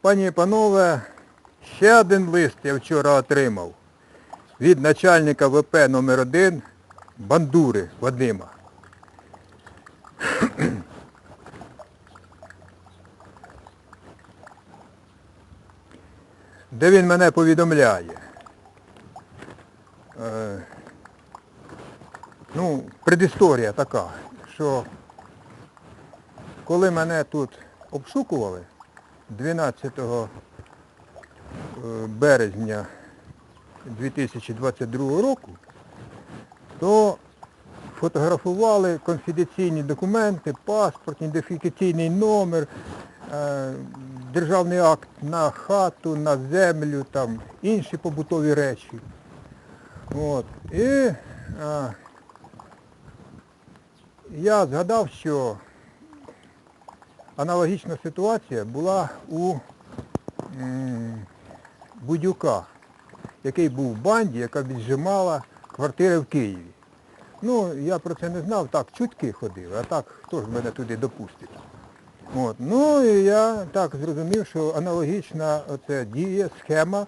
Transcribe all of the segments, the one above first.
Пані і панове, ще один лист я вчора отримав від начальника ВП номер 1 Бандури Вадима. Де він мене повідомляє. Е, ну, предісторія така, що коли мене тут обшукували 12 е, березня 2022 року, то фотографували конфіденційні документи, паспорт, ідентифікаційний номер, е, державний акт на хату, на землю, там, інші побутові речі. От. І е, я згадав, що аналогічна ситуація була у Будюка, який був в банді, яка віджимала квартири в Києві. Ну, я про це не знав, так, чутки ходив, а так хто ж мене туди допустить. От. Ну і я так зрозумів, що аналогічна оце діє, схема,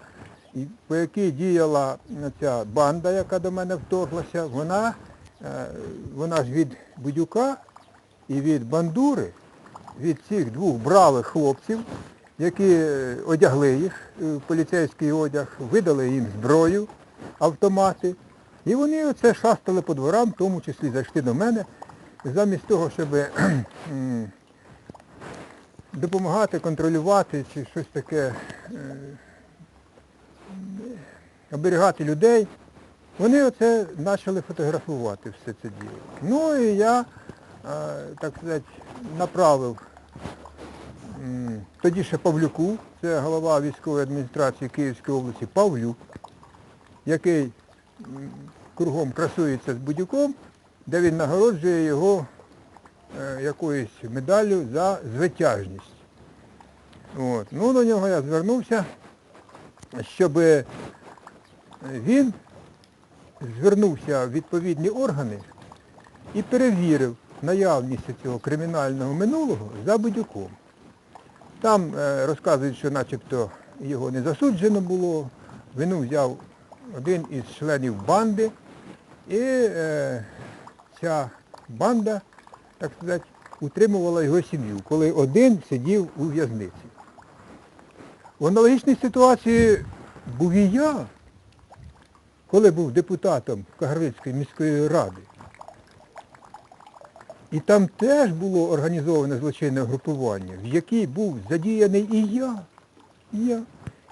по якій діяла ця банда, яка до мене вторглася, вона, е, вона ж від Будюка і від бандури, від цих двох бравих хлопців, які е, одягли їх е, в поліцейський одяг, видали їм зброю, автомати. І вони оце шастали по дворам, в тому числі зайшли до мене, замість того, щоб допомагати, контролювати чи щось таке, е, оберігати людей, вони оце почали фотографувати все це діло. Ну і я, е, так сказати, направив тоді ще Павлюку, це голова військової адміністрації Київської області, Павлюк, який кругом красується з будь-яком, де він нагороджує його е, якоюсь медаллю за звитяжність. От. Ну, до нього я звернувся, щоб він звернувся в відповідні органи і перевірив наявність цього кримінального минулого за будь-яком. Там е, розказують, що начебто його не засуджено було, вину взяв один із членів банди, і е, ця банда, так сказати, утримувала його сім'ю, коли один сидів у в'язниці. В аналогічній ситуації був і я, коли був депутатом Кагарлицької міської ради. І там теж було організоване злочинне групування, в якій був задіяний і я. І я.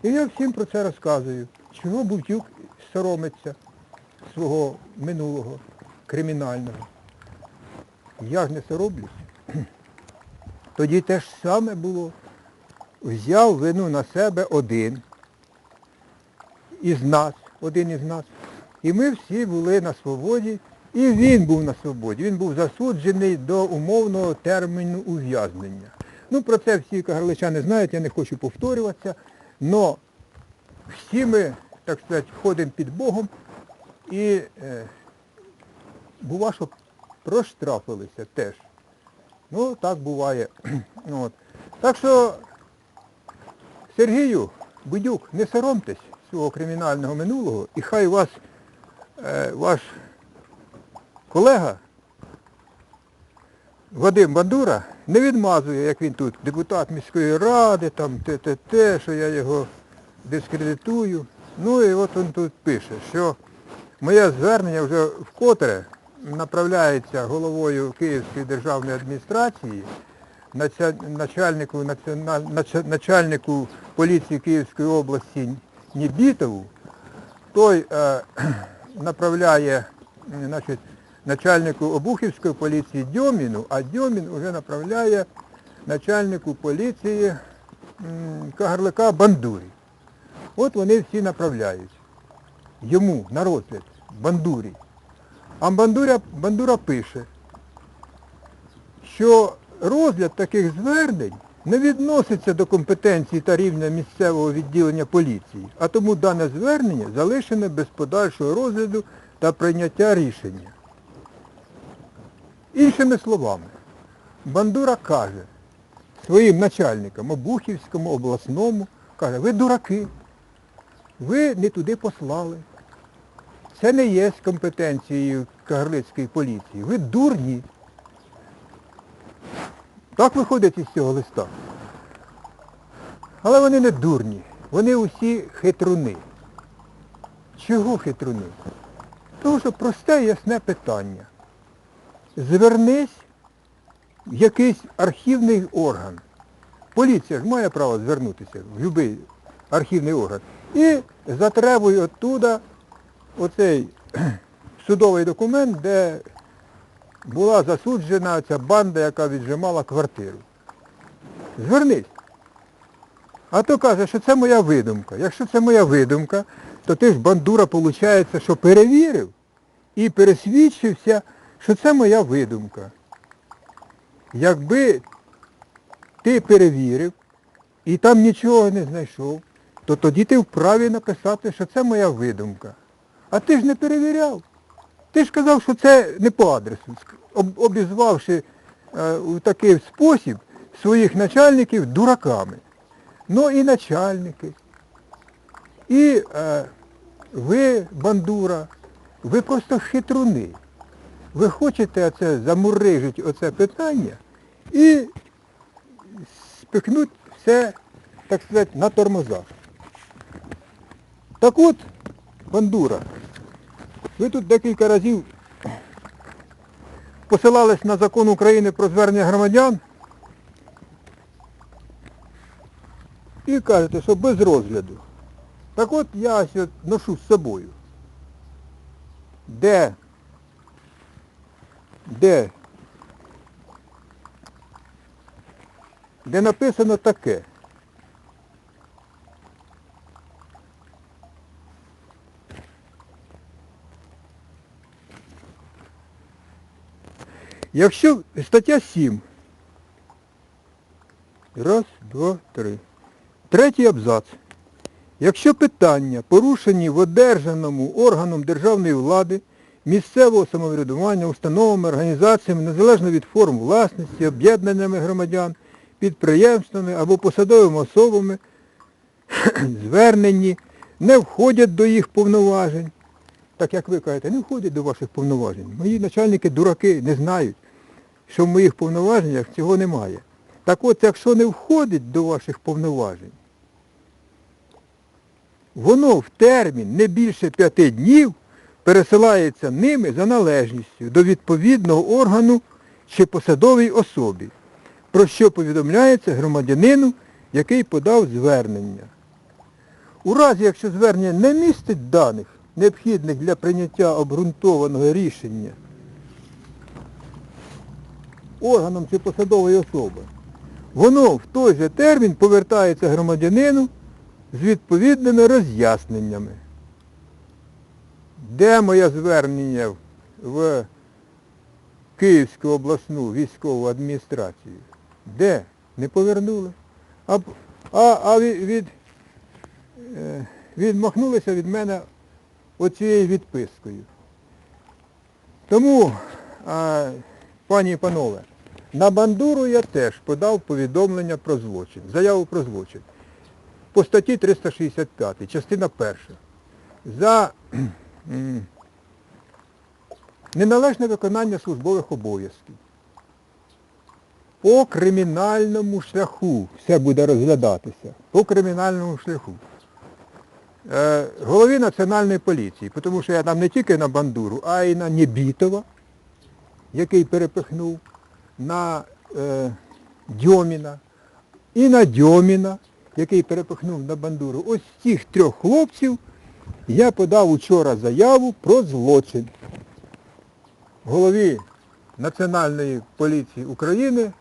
І я всім про це розказую. Чого Бувтюк соромиться свого минулого кримінального. Я ж не сороблюсь. Тоді те ж саме було. Взяв вину на себе один із нас, один із нас. І ми всі були на свободі, і він був на свободі. Він був засуджений до умовного терміну ув'язнення. Ну, про це всі кагарличани знають, я не хочу повторюватися, але всі ми, так сказати, ходимо під Богом і е, бува, що проштрафилися теж. Ну, так буває. От. Так що, Сергію, Будюк, не соромтесь свого кримінального минулого, і хай вас е, ваш колега Вадим Бандура не відмазує, як він тут, депутат міської ради, там те, те, те, що я його дискредитую. Ну і от він тут пише, що моє звернення вже вкотре направляється головою Київської державної адміністрації, начальнику, начальнику поліції Київської області Нібітову, той е, направляє значить, начальнику Обухівської поліції Дьоміну, а Дьомін вже направляє начальнику поліції Кагарлика Бандурі. От вони всі направляють йому на розгляд, Бандурі. А Бандура, Бандура пише, що розгляд таких звернень не відноситься до компетенції та рівня місцевого відділення поліції, а тому дане звернення залишене без подальшого розгляду та прийняття рішення. Іншими словами, Бандура каже, своїм начальникам, Обухівському, обласному, каже, ви дураки, ви не туди послали. Це не є з компетенцією Кагарлицької поліції. Ви дурні. Так виходить із цього листа. Але вони не дурні. Вони усі хитруни. Чого хитруни? Тому що просте ясне питання. Звернись в якийсь архівний орган. Поліція ж має право звернутися в будь-який архівний орган. І затребуй оттуда оцей судовий документ, де була засуджена ця банда, яка віджимала квартиру. Звернись. А то каже, що це моя видумка. Якщо це моя видумка, то ти ж бандура, виходить, що перевірив і пересвідчився, що це моя видумка. Якби ти перевірив і там нічого не знайшов, то тоді ти вправі написати, що це моя видумка. А ти ж не перевіряв. Ти ж казав, що це не по адресу, обізвавши е, у такий спосіб своїх начальників дураками. Ну і начальники. І е, ви, бандура, ви просто хитруни. Ви хочете оце замурижити оце питання і спихнути все, так сказати, на тормозах. Так от, бандура, ви тут декілька разів посилались на закон України про звернення громадян і кажете, що без розгляду. Так от я ось ношу з собою. Де? Де? Де написано таке. Якщо стаття 7. Раз, два, три. Третій абзац. Якщо питання, порушені в одержаному органом державної влади, місцевого самоврядування, установами, організаціями, незалежно від форм власності, об'єднаннями громадян, підприємствами або посадовими особами, звернені, не входять до їх повноважень. Так як ви кажете, не входять до ваших повноважень. Мої начальники дураки не знають, що в моїх повноваженнях цього немає. Так от, якщо не входить до ваших повноважень, воно в термін не більше п'яти днів пересилається ними за належністю до відповідного органу чи посадовій особі, про що повідомляється громадянину, який подав звернення. У разі, якщо звернення не містить даних, необхідних для прийняття обґрунтованого рішення органом чи посадової особи, воно в той же термін повертається громадянину з відповідними роз'ясненнями. Де моє звернення в Київську обласну військову адміністрацію? Де? Не повернули. А, а, а від, е, відмахнулися від мене оцією відпискою. Тому, а, пані і панове, на бандуру я теж подав повідомлення про злочин, заяву про злочин. По статті 365, частина перша. За неналежне виконання службових обов'язків. По кримінальному шляху все буде розглядатися. По кримінальному шляху. Е, голові Національної поліції, тому що я там не тільки на Бандуру, а й на Нєбітова, який перепихнув, на е, Дьоміна і на Дьоміна, який перепихнув на Бандуру. Ось цих трьох хлопців я подав учора заяву про злочин голові Національної поліції України,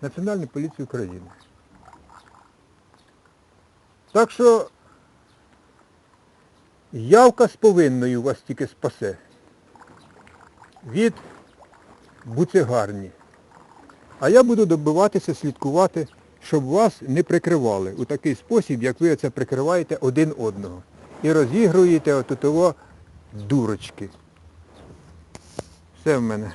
Національної поліції України. Так що явка з повинною вас тільки спасе від буцегарні. А я буду добиватися, слідкувати, щоб вас не прикривали у такий спосіб, як ви це прикриваєте один одного. І розігруєте отутово дурочки. Все в мене.